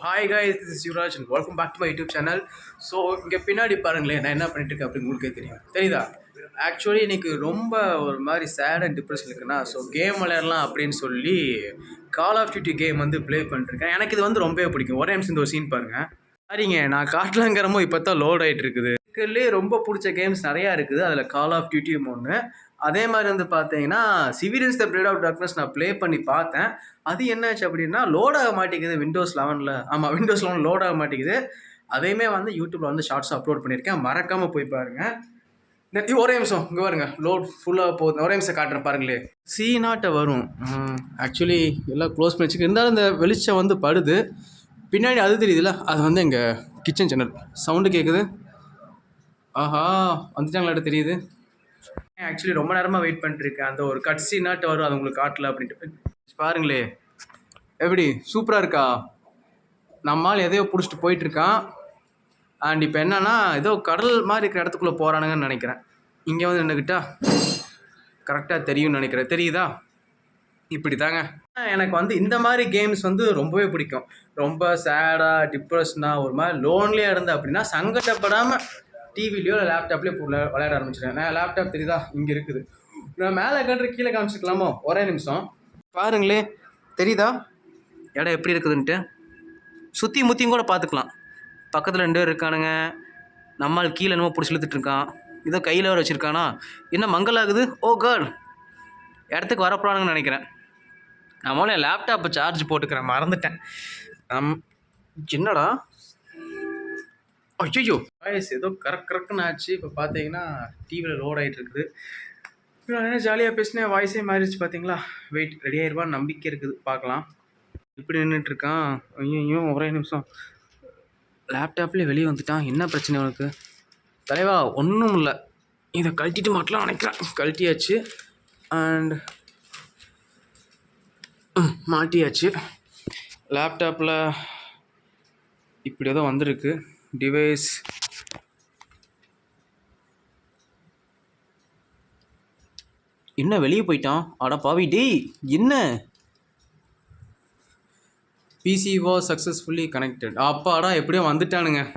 Hi guys இது Sivaraj Yuvaraj and welcome back to YouTube channel so இங்கே பின்னாடி பாருங்களேன் நான் என்ன பண்ணிட்டு இருக்கேன் அப்படின்னு உங்களுக்கே தெரியும். தெரியுதா? ஆக்சுவலி எனக்கு ரொம்ப ஒரு மாதிரி சேட் அண்ட் டிப்ரெஷன் இருக்குன்னா ஸோ கேம் விளையாடலாம் அப்படின்னு சொல்லி கால் ஆஃப் டியூட்டி கேம் வந்து ப்ளே பண்ணிருக்கேன் எனக்கு இது வந்து ரொம்பவே பிடிக்கும். ஒரே நிமிஷம் இந்த ஒரு சீன் பாருங்கள் சரிங்க நான் காட்டலாங்கிறமோ இப்போ தான் லோட் ஆகிட்டு இருக்குது இதுலேயே ரொம்ப பிடிச்ச கேம்ஸ் நிறையா இருக்குது. அதில் கால் ஆஃப் டியூட்டியும் ஒன்று அதே மாதிரி வந்து பார்த்தீங்கன்னா civilians the blade of darkness நான் ப்ளே பண்ணி பார்த்தேன். அது என்னாச்சு அப்படின்னா லோட் ஆக மாட்டேங்குது விண்டோஸ் லெவனில் ஆமாம் விண்டோஸ் லெவன் லோட் ஆக மாட்டேங்குது. அதையுமே வந்து யூடியூப்பில் வந்து ஷார்ட்ஸ் அப்லோட் பண்ணியிருக்கேன். மறக்காமல் போய் பாருங்கள் இந்த ஒரே நிமிஷம். இங்கே பாருங்க. லோட் ஃபுல்லாக போகுது. ஒரே நிமிஷம் காட்டுறேன் பாருங்களே. சி நாட்டை வரும். ஆக்சுவலி எல்லாம் க்ளோஸ் பண்ணி வச்சுக்க. இருந்தாலும் இந்த வெளிச்சம் வந்து படுது. பின்னாடி அது தெரியுதுல்ல? அது வந்து எங்கள் கிச்சன் சேனல் சவுண்டு கேட்குது ஆஹா வந்துட்டாங்களாட்ட தெரியுது. ஆக்சுவலி ரொம்ப நேரமாக வெயிட் பண்ணிட்டுருக்கேன். அந்த ஒரு கட் நாட்டு வரும் அது உங்களுக்கு காட்டல அப்படின்ட்டு. பாருங்களே. எப்படி சூப்பராக இருக்கா? நம்மால் எதையோ பிடிச்சிட்டு போயிட்டுருக்கான். அண்ட் இப்போ என்னன்னா ஏதோ கடல் மாதிரி இருக்கிற இடத்துக்குள்ளே போகிறானுங்கன்னு நினைக்கிறேன். இங்கே வந்து நின்றுக்கிட்டா கரெக்டாக தெரியும்னு நினைக்கிறேன். தெரியுதா? இப்படி தாங்க எனக்கு வந்து இந்த மாதிரி கேம்ஸ் வந்து ரொம்பவே பிடிக்கும். ரொம்ப சேடாக டிப்ரெஷனாக ஒரு மாதிரி லோன்லியாக இருந்தேன் அப்படின்னா சங்கடப்படாமல் டிவிலையோ இல்லை லேப்டாப்லேயோ விளையாட ஆரம்பிச்சிட்டேன். நான் லேப்டாப் தெரியுதா? இங்கே இருக்குது. நான் மேலே கட்டுற கீழே காமிச்சிக்கலாமோ ஒரே நிமிஷம். பாருங்களே தெரியுதா? இடம் எப்படி இருக்குதுன்ட்டு? சுற்றி முற்றியும் கூட பார்த்துக்கலாம். பக்கத்தில் ரெண்டு பேர் இருக்கானுங்க. நம்மால் கீழே என்னமோ பிடிச்சி இழுத்துட்டு இருக்கான். இதோ கையில் வர வச்சுருக்கானா? என்ன மங்கலாகுது ஓ கேர்ள் இடத்துக்கு வரப்போறானுங்கன்னு நினைக்கிறேன். நம்மளே லேப்டாப்பை சார்ஜ் போட்டுக்கிறேன். மறந்துட்டேன். நம் என்னடா? ஐயோ வாய்ஸ் ஏதோ கரெக்ட் கரக்குன்னு ஆச்சு. இப்போ பார்த்தீங்கன்னா டிவியில் லோட் ஆகிட்டு இருக்குது. இப்ப நான் என்ன ஜாலியாக பேசினேன்? வாய்ஸே மாறிடுச்சு பார்த்தீங்களா வெயிட் ரெடி ஆயிடுவான்னு நம்பிக்கை இருக்குது. பார்க்கலாம் இப்படி நின்றுட்டுருக்கான் ஐயோ ஒரே நிமிஷம். லேப்டாப்லேயே வெளியே வந்துட்டான். என்ன பிரச்சனை உனக்கு? தலைவா ஒன்றும் இல்லை. இதை கழட்டிட்டு மட்டும் நினைக்கிறேன். கழட்டியாச்சு. அண்ட் மாட்டியாச்சு. லேப்டாப்பில் இப்படி ஏதோ வந்திருக்கு. டிவைஸ் என்ன வெளியே போயிட்டான்? அட பாவி டேய் என்ன? பிசி வாஸ் சக்ஸஸ்ஃபுல்லி கனெக்டட் அப்பாடா எப்படியோ வந்துட்டானுங்க.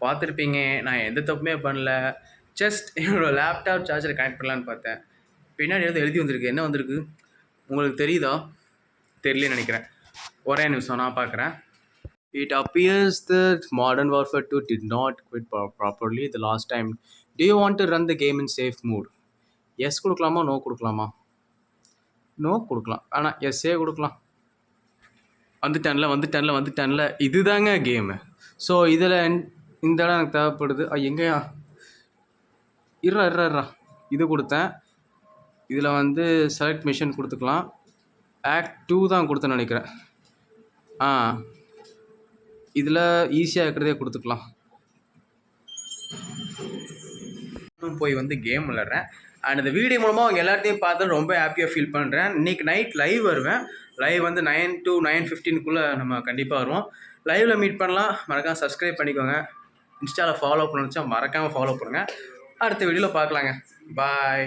பார்த்துருப்பீங்க நான் எந்த தப்புமே பண்ணல. ஜஸ்ட் என்னோடய லேப்டாப் சார்ஜர் கனெக்ட் பண்ணலான்னு பார்த்தேன். பின்னாடி ஏதோ எழுதி வந்திருக்கு. என்ன வந்திருக்கு? உங்களுக்கு தெரியுதா? தெரியலன்னு நினைக்கிறேன். ஒரே நிமிஷம் நான் பார்க்குறேன். It appears that modern warfare 2 did not quit properly the last time. Do you want to run the game in safe mode? Yes கொடுக்கலாமா? நோ கொடுக்கலாமா? நோ கொடுக்கலாம். ஆனால் எஸ்ஸே கொடுக்கலாம். வந்துட்டேன்ல வந்துட்டேன்ல வந்துட்டேன்ல. இதுதாங்க கேமு ஸோ இதில் இந்த இடம் எனக்கு தேவைப்படுது. எங்கேயா? இருறா இருறா இருறா இது கொடுத்தேன். இதில் வந்து செலக்ட் மிஷன் கொடுத்துக்கலாம். ஆக்ட் டூ தான் கொடுத்தேன்னு நினைக்கிறேன். ஆ. இதில் ஈஸியாக இருக்கிறதே கொடுத்துக்கலாம். போய் வந்து கேம் விளாட்றேன் அண்ட் இந்த வீடியோ மூலமாக அவங்க எல்லாத்தையும் பார்த்து ரொம்ப ஹாப்பியாக ஃபீல் பண்ணுறேன் இன்னைக்கு நைட் லைவ் வருவேன். லைவ் வந்து நைன் டு நைன் ஃபிஃப்டீனுக்குள்ளே நம்ம கண்டிப்பாக வருவோம். லைவில் மீட் பண்ணலாம். மறக்காம சப்ஸ்கிரைப் பண்ணிக்கோங்க. இன்ஸ்டாவில் ஃபாலோ பண்ண மறக்காமல் ஃபாலோ பண்ணுங்கள் அடுத்த வீடியோவில் பார்க்கலாங்க. பாய்